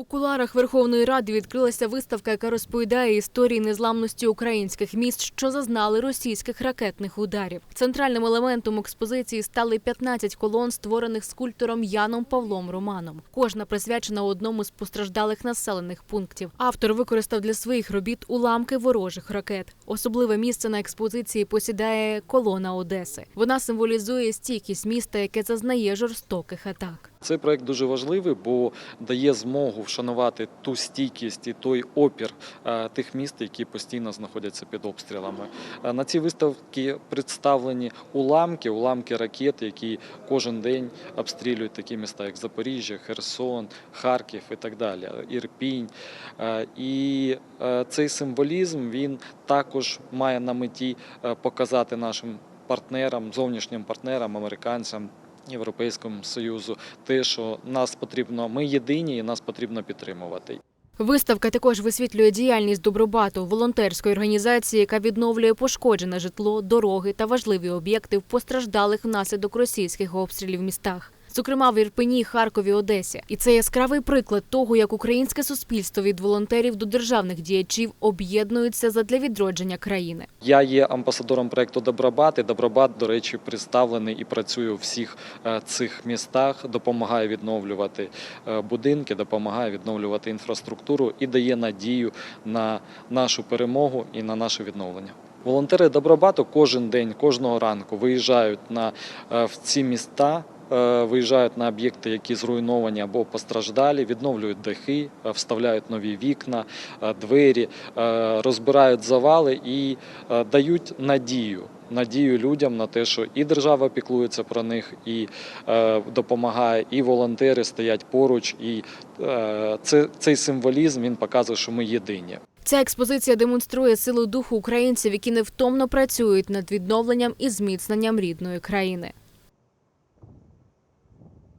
У куларах Верховної Ради відкрилася виставка, яка розповідає історії незламності українських міст, що зазнали російських ракетних ударів. Центральним елементом експозиції стали 15 колон, створених скульптором Яном Павлом Романом. Кожна присвячена одному з постраждалих населених пунктів. Автор використав для своїх робіт уламки ворожих ракет. Особливе місце на експозиції посідає колона Одеси. Вона символізує стійкість міста, яке зазнає жорстоких атак. Цей проект дуже важливий, бо дає змогу вшанувати ту стійкість і той опір е, тих міст, які постійно знаходяться під обстрілами. Е, На цій виставці представлені уламки, уламки ракет, які кожен день обстрілюють такі міста, як Запоріжжя, Херсон, Харків і так далі, Ірпінь. Е, І цей символізм він також має на меті показати нашим партнерам, зовнішнім партнерам, американцям. Європейському союзу, те, що нас потрібно, ми єдині, і нас потрібно підтримувати. Виставка також висвітлює діяльність Добробату, волонтерської організації, яка відновлює пошкоджене житло, дороги та важливі об'єкти в постраждалих внаслідок російських обстрілів містах. Зокрема, в Ірпені, Харкові, Одесі. І це яскравий приклад того, як українське суспільство від волонтерів до державних діячів об'єднуються задля відродження країни. Я є амбасадором проекту Добробат, і Добробат, до речі, представлений і працює у всіх е, цих містах, допомагає відновлювати е, будинки, допомагає відновлювати інфраструктуру і дає надію на нашу перемогу і на наше відновлення. Волонтери Добробату кожен день, кожного ранку виїжджають на е, в ці міста. Е, Виїжджають на об'єкти, які зруйновані або постраждалі, відновлюють дахи, е, вставляють нові вікна, е, двері, розбирають завали і дають надію. Надію людям на те, що і держава піклується про них, і допомагає, і волонтери стоять поруч. І це, цей символізм він показує, що ми єдині. Ця експозиція демонструє силу духу українців, які невтомно працюють над відновленням і зміцненням рідної країни.